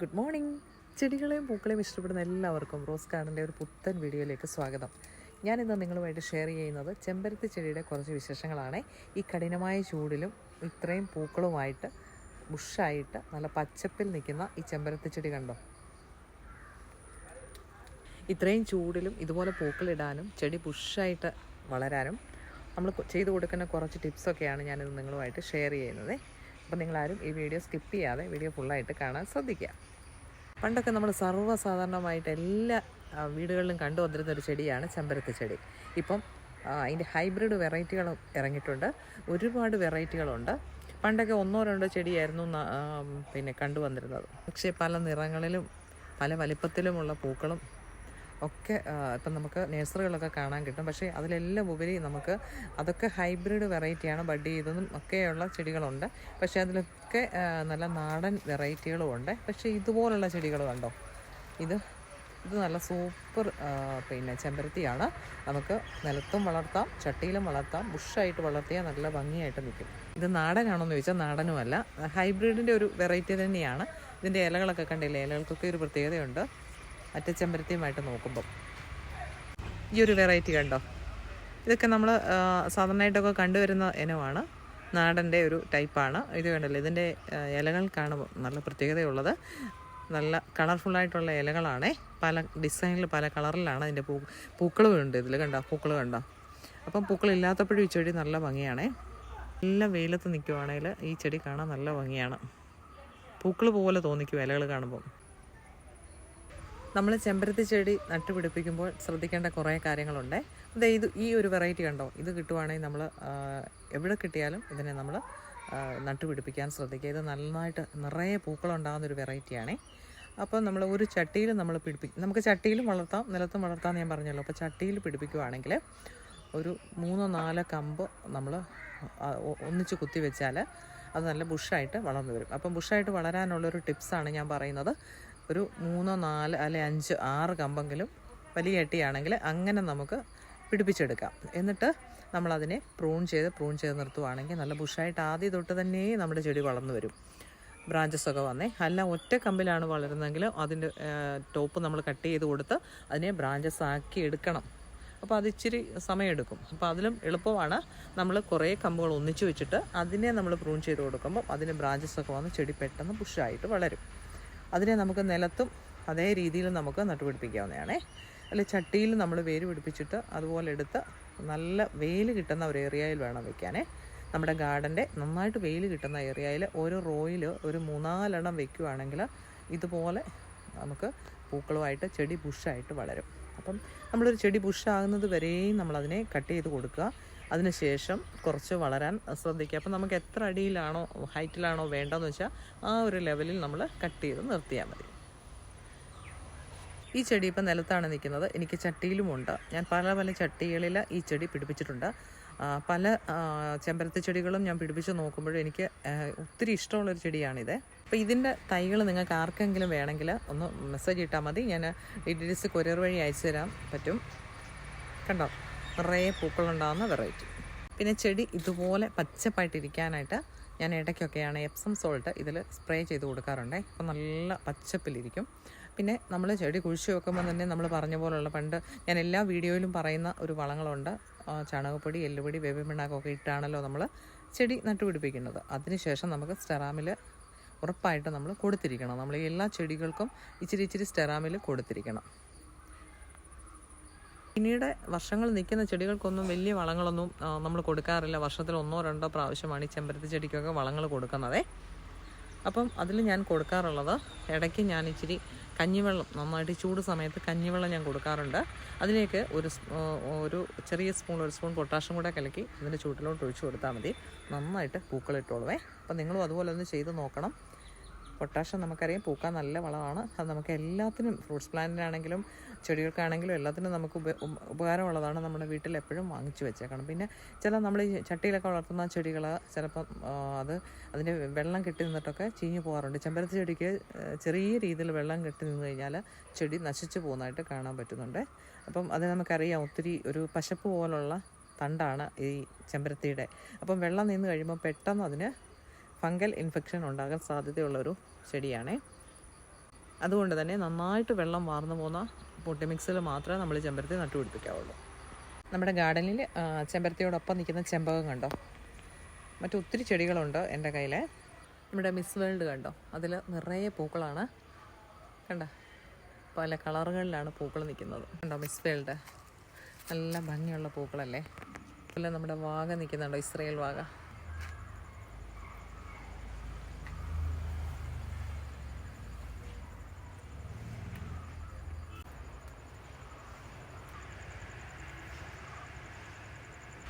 Good morning. ചെടികളെയും പൂക്കളെയും ഇഷ്ടപ്പെടുന്ന എല്ലാവർക്കും rose ഗാർഡന്റെ ഒരു പുത്തൻ വീഡിയോയിലേക്ക് സ്വാഗതം. ഞാനിന്ന് നിങ്ങളുമായിട്ട് ഷെയർ ചെയ്യുന്നത് ചെമ്പരത്തി ചെടിയുടെ കുറച്ച് വിശേഷങ്ങളാണ്. ഈ കഠിനമായ ചൂടിലും ഇത്രയും പൂക്കളുമായിട്ട് ബുഷായിട്ട് നല്ല പച്ചപ്പിൽ നിൽക്കുന്ന ഈ ചെമ്പരത്തി ചെടി കണ്ടോ? ഇത്രയും ചൂടിലും ഇതുപോലെ പൂക്കളിടാനും ചെടി ബുഷായിട്ട് വളരാനും നമ്മൾ ചെയ്തു കൊടുക്കുന്ന കുറച്ച് ടിപ്സൊക്കെയാണ് ഞാനിത് നിങ്ങളുമായിട്ട് ഷെയർ ചെയ്യുന്നത്. അപ്പോൾ നിങ്ങളാരും ഈ വീഡിയോ സ്കിപ്പ് ചെയ്യാതെ വീഡിയോ ഫുള്ളായിട്ട് കാണാൻ ശ്രദ്ധിക്കുക പണ്ടൊക്കെ നമ്മൾ സർവസാധാരണമായിട്ട് എല്ലാ വീടുകളിലും കണ്ടുവന്നിരുന്ന ഒരു ചെടിയാണ് ചെമ്പരത്തി ചെടി. ഇപ്പം അതിന്റെ ഹൈബ്രിഡ് വെറൈറ്റികളും ഇറങ്ങിയിട്ടുണ്ട്. ഒരുപാട് വെറൈറ്റികളുണ്ട് പണ്ടൊക്കെ ഒന്നോ രണ്ടോ ചെടിയായിരുന്നു പിന്നെ കണ്ടുവന്നിരുന്നത് പക്ഷേ പല നിറങ്ങളിലും പല വലിപ്പത്തിലുമുള്ള പൂക്കളും ഒക്കെ ഇപ്പം നമുക്ക് നേഴ്സറികളൊക്കെ കാണാൻ കിട്ടും. പക്ഷേ അതിലെല്ലാം ഉപരി നമുക്ക് അതൊക്കെ ഹൈബ്രിഡ് വെറൈറ്റിയാണ്. ബഡ് ചെയ്തതും ഒക്കെയുള്ള ചെടികളുണ്ട്. പക്ഷേ അതിലൊക്കെ നല്ല നാടൻ വെറൈറ്റികളും ഉണ്ട് പക്ഷേ ഇതുപോലുള്ള ചെടികൾ കണ്ടോ? ഇത് ഇത് നല്ല സൂപ്പർ പിന്നെ ചെമ്പരത്തിയാണ്. നമുക്ക് നിലത്തും വളർത്താം ചട്ടിയിലും വളർത്താം ബുഷായിട്ട് വളർത്തിയാൽ നല്ല ഭംഗിയായിട്ട് നിൽക്കും. ഇത് നാടനാണോന്ന് ചോദിച്ചാൽ നാടനുമല്ല. ഹൈബ്രിഡിന്റെ ഒരു വെറൈറ്റി തന്നെയാണ്. ഇതിന്റെ ഇലകളൊക്കെ കണ്ടില്ലേ? ഇലകൾക്കൊക്കെ ഒരു പ്രത്യേകതയുണ്ട്. മറ്റേ ചെമ്പരത്തിയുമായിട്ട് നോക്കുമ്പം. ഈ ഒരു വെറൈറ്റി കണ്ടോ? ഇതൊക്കെ നമ്മൾ സാധാരണയായിട്ടൊക്കെ കണ്ടുവരുന്ന ഇനമാണ്. നാടന്റെ ഒരു ടൈപ്പാണ് ഇത് കണ്ടല്ലോ? ഇതിന്റെ ഇലകൾ ഇലകൾക്കാണ് നല്ല പ്രത്യേകതയുള്ളത്. നല്ല കളർഫുള്ളായിട്ടുള്ള ഇലകളാണേ. പല ഡിസൈനിൽ പല കളറിലാണ് അതിന്റെ പൂ പൂക്കളും ഉണ്ട് ഇതിൽ കണ്ടോ? പൂക്കൾ കണ്ടോ? അപ്പം പൂക്കളില്ലാത്തപ്പോഴും ഈ ചെടി നല്ല ഭംഗിയാണേ. നല്ല വെയിലത്ത് നിൽക്കുവാണെങ്കിൽ ഈ ചെടി കാണാൻ നല്ല ഭംഗിയാണ്. പൂക്കൾ പോലെ തോന്നിക്കും ഇലകൾ കാണുമ്പോൾ നമ്മൾ ചെമ്പരത്തി ചെടി നട്ടുപിടിപ്പിക്കുമ്പോൾ ശ്രദ്ധിക്കേണ്ട കുറേ കാര്യങ്ങളുണ്ട്. അത് ഇത് ഈ ഒരു വെറൈറ്റി കണ്ടോ? ഇത് കിട്ടുവാണെങ്കിൽ നമ്മൾ എവിടെ കിട്ടിയാലും ഇതിനെ നമ്മൾ നട്ടുപിടിപ്പിക്കാൻ ശ്രദ്ധിക്കുക. ഇത് നന്നായിട്ട് നിറയെ പൂക്കളുണ്ടാകുന്ന ഒരു വെറൈറ്റിയാണേ അപ്പോൾ നമ്മൾ ഒരു ചട്ടിയിൽ നമ്മൾ പിടിപ്പിക്കും നമുക്ക് ചട്ടിയിലും വളർത്താം നിലത്തും വളർത്താമെന്ന് ഞാൻ പറഞ്ഞല്ലോ. അപ്പോൾ ചട്ടിയിൽ പിടിപ്പിക്കുവാണെങ്കിൽ ഒരു മൂന്നോ നാലോ കമ്പ് നമ്മൾ ഒന്നിച്ച് കുത്തി വെച്ചാൽ അത് നല്ല ബുഷായിട്ട് വളർന്നു വരും. അപ്പം ബുഷായിട്ട് വളരാനുള്ളൊരു ടിപ്സാണ് ഞാൻ പറയുന്നത്. ഒരു മൂന്നോ നാല് അല്ലെ അഞ്ച് ആറ് കമ്പെങ്കിലും വലിയ ചട്ടിയാണെങ്കിൽ അങ്ങനെ നമുക്ക് പിടിപ്പിച്ചെടുക്കാം. എന്നിട്ട് നമ്മളതിനെ പ്രൂൺ ചെയ്ത് പ്രൂൺ ചെയ്ത് നിർത്തുവാണെങ്കിൽ നല്ല ബുഷായിട്ട് ആദ്യം തൊട്ട് തന്നെ നമ്മുടെ ചെടി വളർന്നു വരും. ബ്രാഞ്ചസ് ഒക്കെ വന്നേ. അല്ല ഒറ്റ കമ്പിലാണ് വളരുന്നതെങ്കിൽ അതിന്റെ ടോപ്പ് നമ്മൾ കട്ട് ചെയ്ത് കൊടുത്ത് അതിനെ ബ്രാഞ്ചസ് ആക്കി എടുക്കണം. അപ്പോൾ അത് ഇച്ചിരി സമയമെടുക്കും. അപ്പോൾ അതിലും എളുപ്പമാണ് നമ്മൾ കുറേ കമ്പുകൾ ഒന്നിച്ച് വെച്ചിട്ട് അതിനെ നമ്മൾ പ്രൂൺ ചെയ്ത് കൊടുക്കുമ്പോൾ അതിന് ബ്രാഞ്ചസ് ഒക്കെ വന്ന് ചെടി പെട്ടെന്ന് പുഷായിട്ട് വളരും. അതിനെ നമുക്ക് നിലത്തും അതേ രീതിയിൽ നമുക്ക് നട്ടുപിടിപ്പിക്കാവുന്നതാണേ. അല്ലെ ചട്ടിയിൽ നമ്മൾ വേര് പിടിപ്പിച്ചിട്ട് അതുപോലെ എടുത്ത് നല്ല വെയിൽ കിട്ടുന്ന ഒരു ഏരിയയിൽ വേണം വെക്കാനേ. നമ്മുടെ ഗാർഡന്റെ നന്നായിട്ട് വെയിൽ കിട്ടുന്ന ഏരിയയിൽ ഒരു റോയിൽ ഒരു മൂന്നാലെണ്ണം വെക്കുകയാണെങ്കിൽ ഇതുപോലെ നമുക്ക് പൂക്കളുമായിട്ട് ചെടി ബുഷായിട്ട് വളരും. അപ്പം നമ്മളൊരു ചെടി ബുഷാകുന്നത് വരെയും നമ്മളതിനെ കട്ട് ചെയ്ത് കൊടുക്കുക. അതിനുശേഷം കുറച്ച് വളരാൻ ശ്രദ്ധിക്കുക. അപ്പം നമുക്ക് എത്ര അടിയിലാണോ ഹൈറ്റിലാണോ വേണ്ടതെന്ന് വെച്ചാൽ ആ ഒരു ലെവലിൽ നമ്മൾ കട്ട് ചെയ്ത് നിർത്തിയാൽ മതി. ഈ ചെടി ഇപ്പം നിലത്താണ് നിൽക്കുന്നത്. എനിക്ക് ചട്ടിയിലുമുണ്ട്. ഞാൻ പല പല ചട്ടികളിൽ ഈ ചെടി പിടിപ്പിച്ചിട്ടുണ്ട്. പല ചെമ്പരത്തി ചെടികളും ഞാൻ പിടിപ്പിച്ച് നോക്കുമ്പോഴും എനിക്ക് ഒത്തിരി ഇഷ്ടമുള്ളൊരു ചെടിയാണിത്. അപ്പോൾ ഇതിന്റെ തൈകൾ നിങ്ങൾക്ക് ആർക്കെങ്കിലും വേണമെങ്കിൽ ഒന്ന് മെസ്സേജ് ഇട്ടാൽ മതി. ഞാൻ ടി കൊറിയർ വഴി അയച്ചു തരാൻ പറ്റും. കണ്ടോ? നിറയെ പൂക്കളുണ്ടാകുന്ന വെറൈറ്റി. പിന്നെ ചെടി ഇതുപോലെ പച്ചപ്പായിട്ടിരിക്കാനായിട്ട് ഞാൻ ഇടയ്ക്കൊക്കെയാണ് എപ്സം സോൾട്ട് ഇതിൽ സ്പ്രേ ചെയ്ത് കൊടുക്കാറുണ്ട്. അപ്പോൾ നല്ല പച്ചപ്പിലിരിക്കും. പിന്നെ നമ്മൾ ചെടി കുഴിച്ച് വെക്കുമ്പോൾ തന്നെ നമ്മൾ പറഞ്ഞ പോലുള്ള പണ്ട് ഞാൻ എല്ലാ വീഡിയോയിലും പറയുന്ന ഒരു വളങ്ങളുണ്ട്. ചാണകപ്പൊടി എല്ലുപൊടി വേപ്പിമിണ്ണാക്കൊക്കെ ഇട്ടാണല്ലോ നമ്മൾ ചെടി നട്ടുപിടിപ്പിക്കുന്നത്. അതിനുശേഷം നമുക്ക് സ്റ്റെറാമിൽ ഉറപ്പായിട്ട് നമ്മൾ കൊടുത്തിരിക്കണം. നമ്മൾ എല്ലാ ചെടികൾക്കും ഇച്ചിരി ഇച്ചിരി സ്റ്റെറാമിൽ കൊടുത്തിരിക്കണം. പിന്നീട് വർഷങ്ങൾ നിൽക്കുന്ന ചെടികൾക്കൊന്നും വലിയ വളങ്ങളൊന്നും നമ്മൾ കൊടുക്കാറില്ല. വർഷത്തിൽ ഒന്നോ രണ്ടോ പ്രാവശ്യമാണ് ഈ ചെമ്പരത്തി ചെടിക്കൊക്കെ വളങ്ങൾ കൊടുക്കുന്നത്. അപ്പം അതിൽ ഞാൻ കൊടുക്കാറുള്ളത് ഇടയ്ക്ക് ഞാൻ ഇച്ചിരി കഞ്ഞിവെള്ളം നന്നായിട്ട് ചൂട് സമയത്ത് കഞ്ഞിവെള്ളം ഞാൻ കൊടുക്കാറുണ്ട്. അതിലേക്ക് ഒരു ഒരു ചെറിയ സ്പൂൺ ഒരു സ്പൂൺ പൊട്ടാഷ്യം കൂടെ കലക്കി അതിന്റെ ചൂട്ടിലോട്ട് ഒഴിച്ചു കൊടുത്താൽ മതി. നന്നായിട്ട് പൂക്കളിട്ടോളുവേ. അപ്പം നിങ്ങളും അതുപോലെ ഒന്ന് ചെയ്ത് നോക്കണം. പൊട്ടാഷ്യം നമുക്കറിയാം. പൂക്കാൻ നല്ല വളമാണ്. അത് നമുക്ക് എല്ലാത്തിനും ഫ്രൂട്ട്സ് പ്ലാന്റിനാണെങ്കിലും ചെടികൾക്കാണെങ്കിലും എല്ലാത്തിനും നമുക്ക് ഉപ ഉപ- ഉപകാരമുള്ളതാണ് നമ്മുടെ വീട്ടിൽ എപ്പോഴും വാങ്ങിച്ചു വെച്ചേക്കണം. പിന്നെ ചില നമ്മൾ ഈ ചട്ടിയിലൊക്കെ വളർത്തുന്ന ചെടികൾ ചിലപ്പം അത് അതിന്റെ വെള്ളം കെട്ടി നിന്നിട്ടൊക്കെ ചീഞ്ഞു പോകാറുണ്ട്. ചെമ്പരത്തി ചെടിക്ക് ചെറിയ രീതിയിൽ വെള്ളം കെട്ടി നിന്ന് കഴിഞ്ഞാൽ ചെടി നശിച്ചു പോകുന്നതായിട്ട് കാണാൻ പറ്റുന്നുണ്ട്. അപ്പം അത് നമുക്കറിയാം ഒത്തിരി ഒരു പശപ്പ് പോലുള്ള തണ്ടാണ് ഈ ചെമ്പരത്തിയുടെ. അപ്പം വെള്ളം നിന്ന് കഴിയുമ്പോൾ പെട്ടെന്ന് അതിന് ഫംഗൽ ഇൻഫെക്ഷൻ ഉണ്ടാകാൻ സാധ്യതയുള്ളൊരു ചെടിയാണേ. അതുകൊണ്ട് തന്നെ നന്നായിട്ട് വെള്ളം വാർന്നു പോകുന്ന പൊട്ടിമിക്സിൽ മാത്രമേ നമ്മൾ ചെമ്പരത്തി നട്ടുപിടിപ്പിക്കാവുള്ളൂ. നമ്മുടെ ഗാർഡനിൽ ചെമ്പരത്തിയോടൊപ്പം നിൽക്കുന്ന ചെമ്പകം കണ്ടോ? മറ്റൊത്തിരി ചെടികളുണ്ട് എന്റെ കയ്യിൽ നമ്മുടെ മിസ് വേൾഡ് കണ്ടോ? അതിൽ നിറയെ പൂക്കളാണ്. കണ്ട? പല കളറുകളിലാണ് പൂക്കൾ നിൽക്കുന്നത്. കണ്ടോ മിസ് വേൾഡ്? നല്ല ഭംഗിയുള്ള പൂക്കളല്ലേ? അതുപോലെ നമ്മുടെ വാഗ നിൽക്കുന്നുണ്ടോ? ഇസ്രയേൽ വാഗ.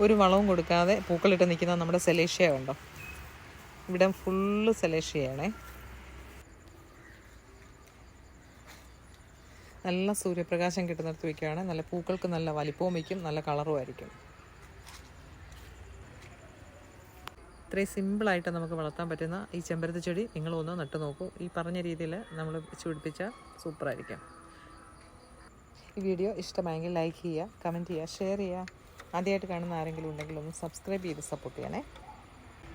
ഒരു വളവും കൊടുക്കാതെ പൂക്കളിട്ട് നിൽക്കുന്ന നമ്മുടെ സെലേഷ്യ ഉണ്ടോ? ഇവിടെ ഫുള്ള് സെലേഷ്യയാണേ. നല്ല സൂര്യപ്രകാശം കിട്ടുന്നിടത്ത് വയ്ക്കുകയാണ്. നല്ല പൂക്കൾക്ക് നല്ല വലിപ്പവും വയ്ക്കും നല്ല കളറും ആയിരിക്കും. ഇത്രയും സിമ്പിളായിട്ട് നമുക്ക് വളർത്താൻ പറ്റുന്ന ഈ ചെമ്പരത്തി ചെടി നിങ്ങളൊന്ന് നട്ടു നോക്കൂ. ഈ പറഞ്ഞ രീതിയിൽ നമ്മൾ വെച്ച് പിടിപ്പിച്ചാൽ സൂപ്പറായിരിക്കും. ഈ വീഡിയോ ഇഷ്ടമായെങ്കിൽ ലൈക്ക് ചെയ്യുക കമന്റ് ചെയ്യുക ഷെയർ ചെയ്യുക. ആദ്യമായിട്ട് കാണുന്ന ആരെങ്കിലും ഉണ്ടെങ്കിൽ ഒന്ന് സബ്സ്ക്രൈബ് ചെയ്ത് സപ്പോർട്ട് ചെയ്യണേ.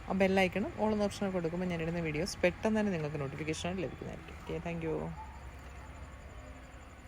ആ ബെല്ലൈക്കണം ഓൾ ഓപ്ഷനൊക്കെ കൊടുക്കുമ്പോൾ ഞാൻ ഇടുന്ന വീഡിയോസ് പെട്ടെന്ന് തന്നെ നിങ്ങൾക്ക് നോട്ടിഫിക്കേഷൻ ലഭിക്കുന്നതായിരിക്കും. Okay thank